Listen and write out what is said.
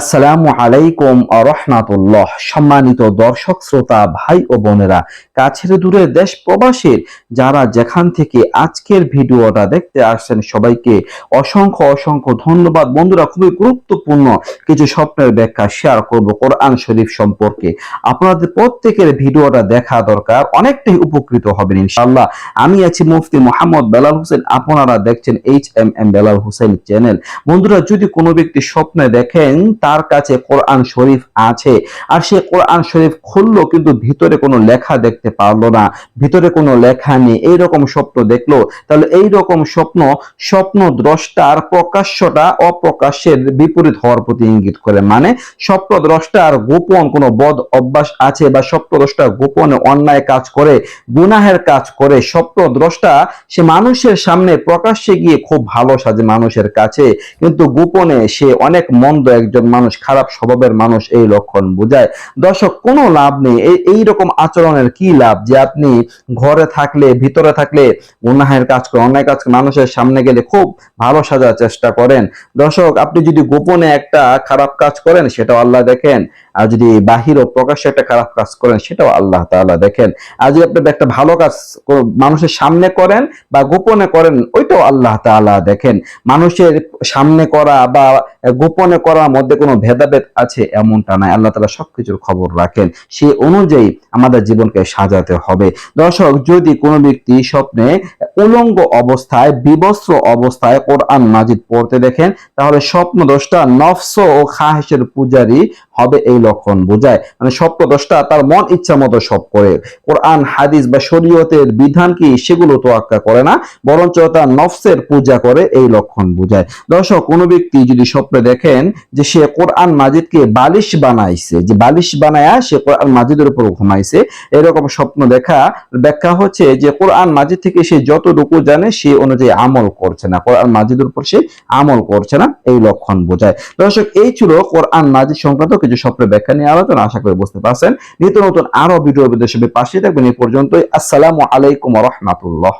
আসসালামু আলাইকুম রহমাতুল্লাহ। সম্মানিত দর্শক, শ্রোতা, ভাই ও বোনেরা, কাছের দূরে দেশ প্রবাসীর যারা যেখান থেকে আজকের ভিডিওটা দেখতে আসছেন, সবাইকে অসংখ্য অসংখ্য ধন্যবাদ। বন্ধুরা, খুবই গুরুত্বপূর্ণ কিছু স্বপ্নের ব্যাখ্যা শেয়ার করব কোরআন শরীফ সম্পর্কে। আপনাদের প্রত্যেকের ভিডিওটা দেখা দরকার, অনেকটাই উপকৃত হবেন ইনশাআল্লাহ। আমি আছি মুফতি মোহাম্মদ বেলাল হোসেন, আপনারা দেখছেন H M M Belal Hossain channel বন্ধুরা, যদি কোনো ব্যক্তি স্বপ্নে দেখেন তার কাছে কোরআন শরীফ আছে। আর সে কোরআন শরীফ খুললো কিন্তু ভিতরে কোনো লেখা দেখতে পারল না। ভিতরে কোনো লেখা নেই। এইরকম স্বপ্ন দেখল। তাহলে এই রকম স্বপ্ন স্বপ্ন দ্রষ্টার প্রকাশ্যটা অপ্রকাশ্যের বিপরীত হওয়ার প্রতি ইঙ্গিত করে। মানে স্বপ্ন দ্রষ্টার গোপন কোনো বদ অভ্যাস আছে বা স্বপ্ন দ্রষ্টা গোপনে অন্যায় কাজ করে, গুনাহের কাজ করে স্বপ্ন দ্রষ্টা সে মানুষের সামনে প্রকাশ্যে গিয়ে খুব ভালো সাজে মানুষের কাছে। কিন্তু গোপনে সে অনেক মন্দ একজন মানুষ, খারাপ স্বভাবের মানুষ এই লক্ষণ বোঝায়। দর্শক, কোনো লাভ নেই। এই রকম আচরণের কি লাভ? যে আপনি ঘরে থাকলে, ভিতরে থাকলে গুনাহের কাজ করে, অন্যায় কাজ মানুষের সামনে গেলে খুব ভালো সাজার চেষ্টা করেন। দর্শক, আপনি যদি গোপনে একটা খারাপ কাজ করেন, সেটাও আল্লাহ দেখেন। আর যদি বাহির ও প্রকাশ্যে একটা খারাপ কাজ করেন, সেটাও আল্লাহ তাআলা দেখেন। আর যদি আপনি একটা ভালো কাজ মানুষের সামনে করেন বা গোপনে করেন, ওইটাও আল্লাহ তাআলা দেখেন। মানুষের সামনে করা বা গোপনে করার মধ্যে কোনো ভেদাভেদ আছে এমনটা নাই আল্লাহ তাআলা সবকিছুর খবর রাখেন। সে অনুযায়ী আমাদের জীবনকে সাজাতে হবে। দর্শক, যদি কোনো ব্যক্তি স্বপ্নে উলঙ্গ অবস্থায়, বিবস্ত্র অবস্থায় কোরআন মাজিদ পড়তে দেখেন, তাহলে স্বপ্ন দোষটা নফস ও খাহেসের পূজারী হবে এই লক্ষণ বোঝায়। মানে স্বপ্ন দোষটা তার মন ইচ্ছা মতো সব করে। কোরআন, হাদিস বা শরীয়তের বিধান কি সেগুলো তো তোয়াক্কা করে না, বরঞ্চ তার নফসের পূজা করে এই লক্ষণ বোঝায়। দর্শক, কোনো ব্যক্তি যদি স্বপ্নে দেখেন যে সে কোরআন মাজিদকে বালিশ বানাইছে, যে বালিশ বানায়া সে কোরআন মাজিদের উপর ঘুমাইছে, এরকম স্বপ্ন দেখা ব্যাখ্যা হচ্ছে যে কোরআন মাজিদ থেকে সে যতটুকু জানে সে অনুযায়ী আমল করছে না। কোরআন মাজিদের উপর সে আমল করছে না, এই লক্ষণ বোঝায়। দর্শক, এই ছিল কোরআন মাজিদ সংক্রান্ত কিছু স্বপ্নের ব্যাখ্যা নিয়ে আলোচনা, আশা করে বুঝতে পারছেন। নিত্য নতুন আরও ভিডিও বিদেশে পাশে থাকবেন। এই পর্যন্তই। আসসালাম আলাইকুম রহমাতুল্লাহ।